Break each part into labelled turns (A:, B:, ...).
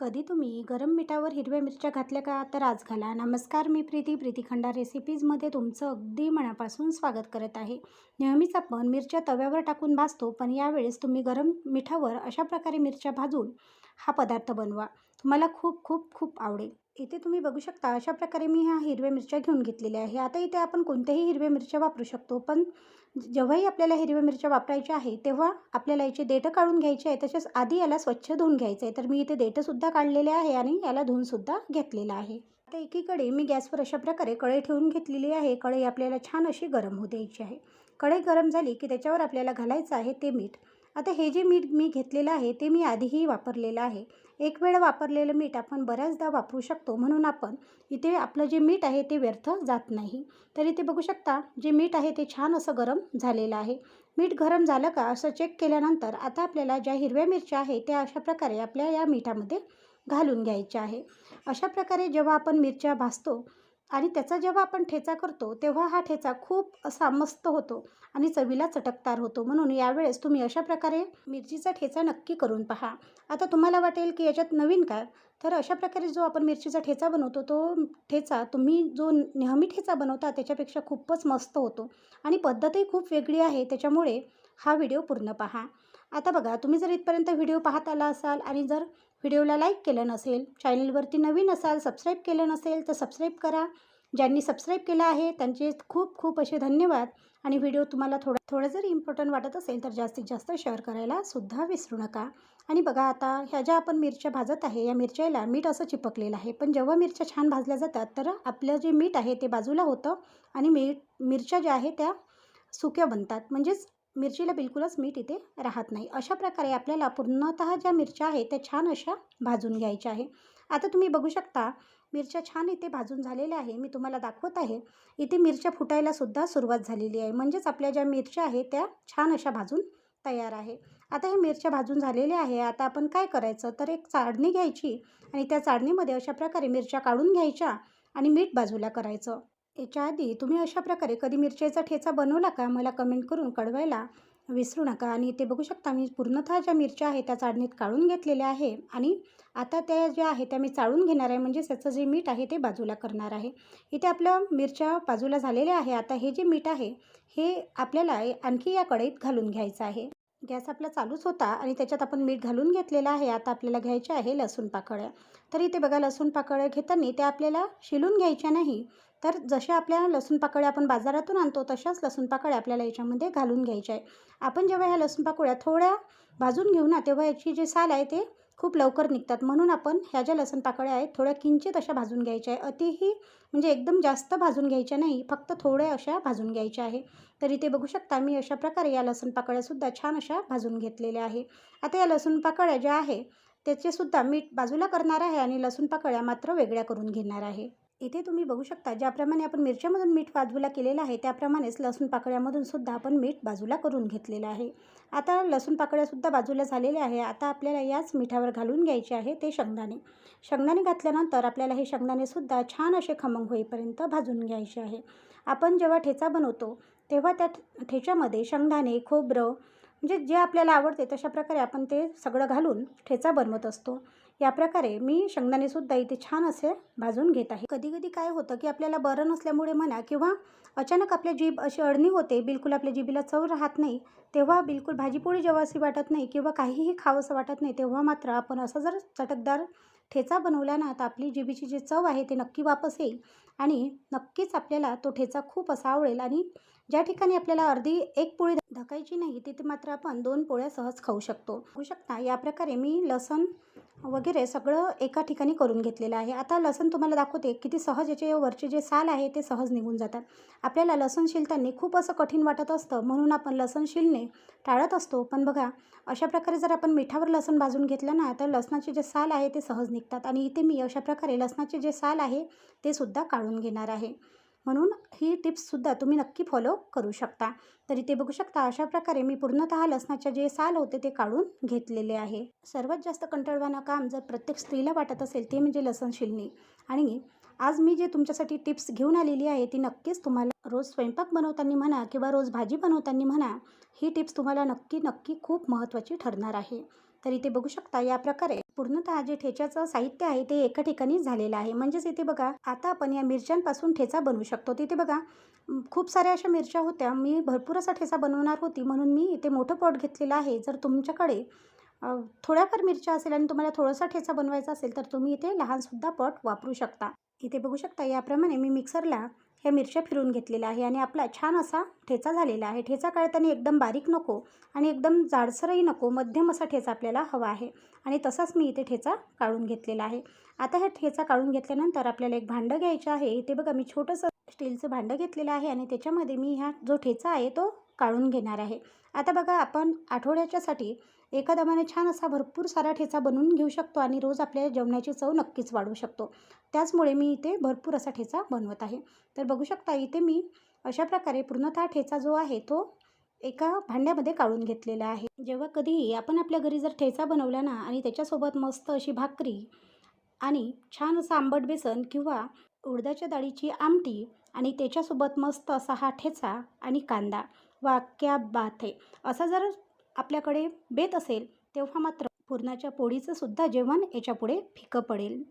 A: कधी तुम्ही गरम मिठावर हिरव्या मिरच्या घातल्या का तर आज घाला. नमस्कार मी प्रीती. प्रीती खंडा रेसिपीजमध्ये तुमचं अगदी मनापासून स्वागत करत आहे. नेहमीच आपण मिरच्या तव्यावर टाकून भाजतो पण यावेळेस तुम्ही गरम मिठावर अशा प्रकारे मिरच्या भाजून हा पदार्थ बनवा. तुम्हाला खूप खूप खूप आवडेल. इथे तुम्ही बघू शकता अशा प्रकारे मी ह्या हिरव्या मिरच्या घेऊन घेतलेल्या आहे. आता इथे आपण कोणत्याही हिरव्या मिरच्या वापरू शकतो पण जेव्हाही आपल्याला हिरव्या मिरच्या वापरायच्या आहे तेव्हा आपल्याला याचे देठं काढून घ्यायची आहे. तसेच आधी याला स्वच्छ धुवून घ्यायचं आहे. तर मी इथे देठंसुद्धा काढलेले आहे आणि याला धुवूनसुद्धा घेतलेलं आहे. आता एकीकडे मी गॅसवर अशा प्रकारे कढई ठेवून घेतलेली आहे. कढई आपल्याला छान अशी गरम होऊ द्यायची आहे. कढई गरम झाली की त्याच्यावर आपल्याला घालायचं आहे ते मीठ. आता हे जे मीठ मी घेतलेलं आहे ते मी आधीही वापरलेलं आहे. एक वेळ वापरलेलं मीठ आपण बऱ्याचदा वापरू शकतो. म्हणून आपण इथे आपलं जे मीठ आहे ते व्यर्थ जात नाही. तर इथे बघू शकता जे मीठ आहे ते छान असं गरम झालेलं आहे. मीठ गरम झालं का असं चेक केल्यानंतर आता आपल्याला ज्या हिरव्या मिरच्या आहे त्या अशा प्रकारे आपल्या या मिठामध्ये घालून घ्यायच्या आहे. अशा प्रकारे जेव्हा आपण मिरच्या भाजतो आणि त्याचा जेव्हा आपण ठेचा करतो तेव्हा हा ठेचा खूप असा मस्त होतो आणि चवीला चटकदार होतो. म्हणून यावेळेस तुम्ही अशा प्रकारे मिरचीचा ठेचा नक्की करून पहा. आता तुम्हाला वाटेल की याच्यात नवीन काय? तर अशा प्रकारे जो आपण मिरचीचा ठेचा बनवतो तो ठेचा तुम्ही जो नेहमी ठेचा बनवता त्याच्यापेक्षा खूपच मस्त होतो. आणि पद्धतही खूप वेगळी आहे त्याच्यामुळे हा व्हिडिओ पूर्ण पहा. आता बघा तुम्ही जर इथपर्यंत व्हिडिओ पाहत आला असाल आणि जर व्हिडिओला लाईक केलं नसेल चॅनलवरती नवीन असाल सबस्क्राईब केलं नसेल तर सबस्क्राईब करा. ज्यांनी सबस्क्राईब केलं आहे त्यांचे खूप खूप असे धन्यवाद. आणि व्हिडिओ तुम्हाला थोडं थोडं जर इम्पॉर्टंट वाटत असेल तर जास्तीत जास्त शेअर करायला सुद्धा विसरू नका. आणि बघा आता ह्या ज्या आपण मिरच्या भाजत आहे या मिरच्याला मीठ असं चिपकलेलं आहे. पण जेव्हा मिरच्या छान भाजल्या जातात तर आपलं जे मीठ आहे ते बाजूला होतं आणि मीठ मिरच्या ज्या आहे त्या सुक्या बनतात. म्हणजेच मिरचीला बिलकुलच मीठ इथे राहत नाही. अशा प्रकारे आपल्याला पूर्णतः ज्या मिरच्या आहेत त्या छान अशा भाजून घ्यायच्या आहे. आता तुम्ही बघू शकता मिरच्या छान इथे भाजून झालेल्या आहे. मी तुम्हाला दाखवत आहे इथे मिरच्या फुटायला सुद्धा सुरुवात झालेली आहे. म्हणजेच आपल्या ज्या मिरच्या आहेत त्या छान अशा भाजून तयार आहे. आता हे मिरच्या भाजून झालेल्या आहे. आता आपण काय करायचं? तर एक चाळणी घ्यायची आणि त्या चाळणीमध्ये अशा प्रकारे मिरच्या काढून घ्यायच्या आणि मीठ बाजूला करायचं. याच्या आधी तुम्ही अशा प्रकारे कधी मिरच्याचा ठेचा बनवला का? मला कमेंट करून कळवायला विसरू नका. आणि इथे बघू शकता मी पूर्णतः ज्या मिरच्या आहेत त्या चाळणीत काढून घेतलेल्या आहे. आणि आता त्या ज्या आहे त्या मी चाळून घेणार आहे. म्हणजे त्याचं जे मीठ आहे ते बाजूला करणार आहे. इथे आपलं मिरच्या बाजूला झालेल्या आहे. आता हे जे मीठ आहे हे आपल्याला आणखी या कढईत घालून घ्यायचं आहे. गॅस आपला चालूच होता आणि त्याच्यात आपण मीठ घालून घेतलेलं आहे. आता आपल्याला घ्यायचे आहे लसूण पाकळ्या. तर इथे बघा लसूण पाकळ्या घेताना त्या आपल्याला शिलून घ्यायच्या नाही. तर जशा आपल्या लसूण पाकळ्या आपण बाजारातून आणतो तशाच लसूण पाकळ्या आपल्याला याच्यामध्ये घालून घ्यायच्या आहे. आपण जेव्हा ह्या लसूण पाकळ्या थोड्या भाजून घेऊ ना तेव्हा याची जे साल आहे ते खूप लवकर निघतात. म्हणून आपण ह्या ज्या लसूण पाकळ्या आहेत थोड्या किंचित अशा भाजून घ्यायच्या आहे अतिही म्हणजे एकदम जास्त भाजून घ्यायच्या नाही फक्त थोड्या अशा भाजून घ्यायच्या आहे. तर इथे बघू शकता मी अशा प्रकारे या लसूण पाकळ्यासुद्धा छान अशा भाजून घेतलेल्या आहे. आता या लसूण पाकळ्या ज्या आहे त्याचेसुद्धा मीठ बाजूला करणार आहे आणि लसूण पाकळ्या मात्र वेगळ्या करून घेणार आहे. इथे तुम्ही बघू शकता ज्याप्रमाणे आपण मिरच्यामधून मीठ बाजूला केलेलं आहे त्याप्रमाणेच लसूण पाकळ्यामधून सुद्धा आपण मीठ बाजूला करून घेतलेलं आहे. आता लसूण पाकळ्यासुद्धा बाजूला झालेल्या आहे. आता आपल्याला याच मिठावर घालून घ्यायचे आहे ते शेंगदाणे. शेंगदाणे घातल्यानंतर आपल्याला हे शेंगदाणेसुद्धा छान असे खमंग होईपर्यंत भाजून घ्यायचे आहे. आपण जेव्हा ठेचा बनवतो तेव्हा त्या ठेच्यामध्ये शेंगदाणे खोबरं म्हणजे जे आपल्याला आवडते तशा प्रकारे आपण ते सगळं घालून ठेचा बनवत असतो. या प्रकारे मी शेंगदाणेसुद्धा इथे छान असे भाजून घेत आहे. कधी कधी काय होतं की आपल्याला बरं नसल्यामुळे म्हणा किंवा अचानक आपल्या जीभ अशी अडणी होते बिलकुल आपल्या जिभेला चव राहत नाही तेव्हा बिलकुल भाजीपोळी जेव्हा अशी वाटत नाही किंवा काहीही खावंसं वाटत नाही तेव्हा मात्र आपण असं जर चटकदार ठेचा बनवला ना तर आपली जिभेची जी चव आहे ती नक्की वापस येईल. आणि नक्कीच आपल्याला तो ठेचा खूप असा आवडेल. आणि ज्या ठिकाणी आपल्याला अर्धी एक पोळी ढकायची नाही तिथे मात्र आपण दोन पोळ्या सहज खाऊ शकतो. होऊ शकता या प्रकारे मी लसण वगैरे सगळं एका ठिकाणी करून घेतलेलं आहे. आता लसण तुम्हाला दाखवते किती सहज याचे वरचे जे साल आहे ते सहज निघून जातात. आपल्याला लसण शिलताना खूप असं कठीण वाटत असतं म्हणून आपण लसण शिलणे टाळत असतो. पण बघा अशा प्रकारे जर आपण मिठावर लसण भाजून घेतलं ना तर लसणाचे जे साल आहे ते सहज निघतात आणि इथे मी अशा प्रकारे लसणाचे जे साल आहे ते सुद्धा काढून घेणार आहे. म्हणून ही टिप्ससुद्धा तुम्ही नक्की फॉलो करू शकता. तर इथे बघू शकता अशा प्रकारे मी पूर्णतः लसणाचे जे साल होते ते काढून घेतलेले आहे. सर्वात जास्त कंटाळवाणं काम जर प्रत्येक स्त्रीला वाटत असेल ते म्हणजे लसण शिलणी आणि आज मी जे तुमच्यासाठी टिप्स घेऊन आलेली आहे ती नक्कीच तुम्हाला रोज स्वयंपाक बनवताना म्हणा किंवा रोज भाजी बनवताना म्हणा ही टिप्स तुम्हाला नक्की नक्की खूप महत्त्वाची ठरणार आहे. तर इथे बघू शकता. या प्रकारे पूर्णतः जे ठेच्याचं साहित्य आहे ते एका ठिकाणी झालेलं आहे. म्हणजेच इथे बघा आता आपण या मिरच्यांपासून ठेचा बनवू शकतो. तिथे बघा खूप साऱ्या अशा मिरच्या होत्या. मी भरपूर असा ठेचा बनवणार होती. म्हणून मी इथे मोठं पॉट घेतलेलं आहे. जर तुमच्याकडे थोड्याफार मिरच्या असेल आणि तुम्हाला थोडासा ठेचा बनवायचा असेल तर तुम्ही इथे लहानसुद्धा पॉट वापरू शकता. इथे बघू शकता याप्रमाणे मी मिक्सरला ह्या मिरच्या फिरून घेतलेल्या आहे आणि आपला छान असा ठेचा झालेला आहे. ठेचा काढताना एकदम बारीक नको आणि एकदम जाडसरही नको मध्यम असा ठेचा आपल्याला हवा आहे. आणि तसाच मी इथे ठेचा काढून घेतलेला आहे. आता हा ठेचा काढून घेतल्यानंतर आपल्याला एक भांडं घ्यायचं आहे. इथे बघा मी छोटंसं स्टीलचं भांडं घेतलेलं आहे आणि त्याच्यामध्ये मी ह्या जो ठेचा आहे तो काढून घेणार आहे. आता बघा आपण आठवड्याच्यासाठी एका दमाने छान असा भरपूर सारा ठेचा बनवून घेऊ शकतो आणि रोज आपल्या जेवणाची चव नक्कीच वाढवू शकतो. त्याचमुळे मी इथे भरपूर असा ठेचा बनवत आहे. तर बघू शकता इथे मी अशा प्रकारे पूर्णतः ठेचा जो आहे तो एका भांड्यामध्ये काढून घेतलेला आहे. जेव्हा कधीही आपण आपल्या घरी जर ठेचा बनवला ना आणि त्याच्यासोबत मस्त अशी भाकरी आणि छान असं आंबट बेसन किंवा उडदाच्या डाळीची आमटी आणि त्याच्यासोबत मस्त असा हा ठेचा आणि कांदा वाक्या बाथे बात आहे असा जर आपल्याकडे बेत असेल तेव्हा मात्र पुरणाच्या पोळीचं सुद्धा जेवण याच्यापुढे फिकं पडेल.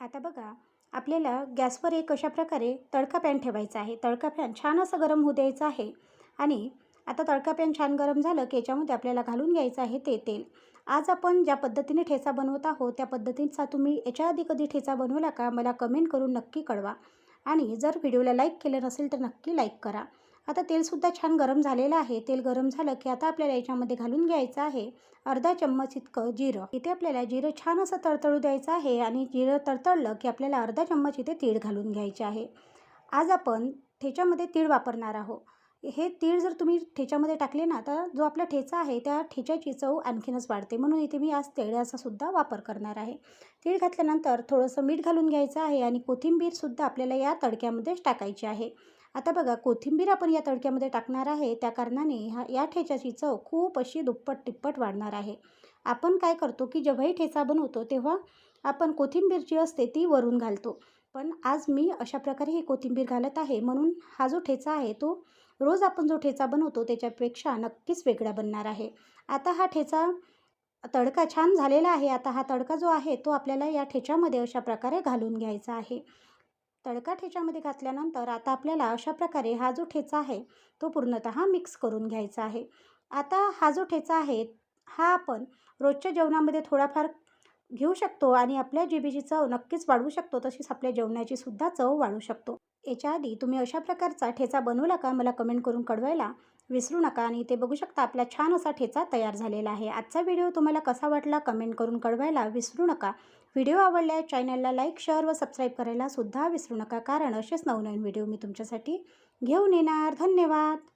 A: आता बघा आपल्याला गॅसवर एक अशा प्रकारे तडका पॅन ठेवायचा आहे. तडका पॅन छान असं गरम होऊ द्यायचं आहे आणि आता तडका पॅन छान गरम झालं की याच्यामध्ये आपल्याला घालून घ्यायचं आहे ते तेल. आज आपण ज्या पद्धतीने ठेचा बनवत आहोत त्या पद्धतीचा तुम्ही याच्या आधी कधी ठेचा बनवला का? मला कमेंट करून नक्की कळवा. आणि जर व्हिडिओला लाईक केलं नसेल तर नक्की लाईक करा. आता तेलसुद्धा छान गरम झालेलं आहे. तेल गरम झालं की आता आपल्याला याच्यामध्ये घालून घ्यायचं आहे. अर्धा चम्मच इतकं जिरं. इथे आपल्याला जिरं छान असं तळतळू द्यायचं आहे आणि जिरं तळतळलं की आपल्याला अर्धा चम्मच इथे तीळ घालून घ्यायचे आहे. आज आपण ठेच्यामध्ये तीळ वापरणार आहोत. हे तीळ जर तुम्ही ठेच्यामध्ये टाकले ना तर जो आपला ठेचा आहे त्या ठेच्याची चव आणखीनच वाढते. म्हणून इथे मी आज तेळ्याचासुद्धा वापर करणार आहे. तीळ घातल्यानंतर थोडंसं मीठ घालून घ्यायचं आहे आणि कोथिंबीरसुद्धा आपल्याला या तडक्यामध्येच टाकायची आहे. आता बघा कोथिंबीर आपण या तडक्यामध्ये टाकणार आहे. त्या कारणाने हा या ठेच्याची चव खूप अशी दुप्पट तिप्पट वाढणार आहे. आपण काय करतो की जेव्हाही ठेचा बनवतो तेव्हा आपण कोथिंबीर जी असते ती वरून घालतो. पण आज मी अशा प्रकारे ही कोथिंबीर घालत आहे. म्हणून हा जो ठेचा आहे तो रोज आपण जो ठेचा बनवतो त्याच्यापेक्षा नक्कीच वेगळा बनणार आहे. आता हा ठेचा तडका छान झालेला आहे. आता हा तडका जो आहे तो आपल्याला या ठेच्यामध्ये अशा प्रकारे घालून घ्यायचा आहे. तडका ठेच्यामध्ये घातल्यानंतर आता आपल्याला अशा प्रकारे हा जो ठेचा आहे तो पूर्णतः मिक्स करून घ्यायचा आहे. आता हा जो ठेचा आहे हा आपण रोजच्या जेवणामध्ये थोडाफार घेऊ शकतो आणि आपल्या जिबीची चव नक्कीच वाढवू शकतो तशीच आपल्या जेवणाची सुद्धा चव वाढू शकतो. याच्या आधी तुम्ही अशा प्रकारचा ठेचा बनवला का मला कमेंट करून कळवायला. विसरू नका आणि ते बघू शकता आपला छान असा ठेचा तयार झालेला आहे. आजचा व्हिडिओ तुम्हाला कसा वाटला कमेंट करून कळवायला विसरू नका. व्हिडिओ आवडल्या चॅनलला लाईक शेअर व सबस्क्राईब करायला सुद्धा विसरू नका. कारण असेच नवनवीन व्हिडिओ मी तुमच्यासाठी घेऊन येणार. धन्यवाद!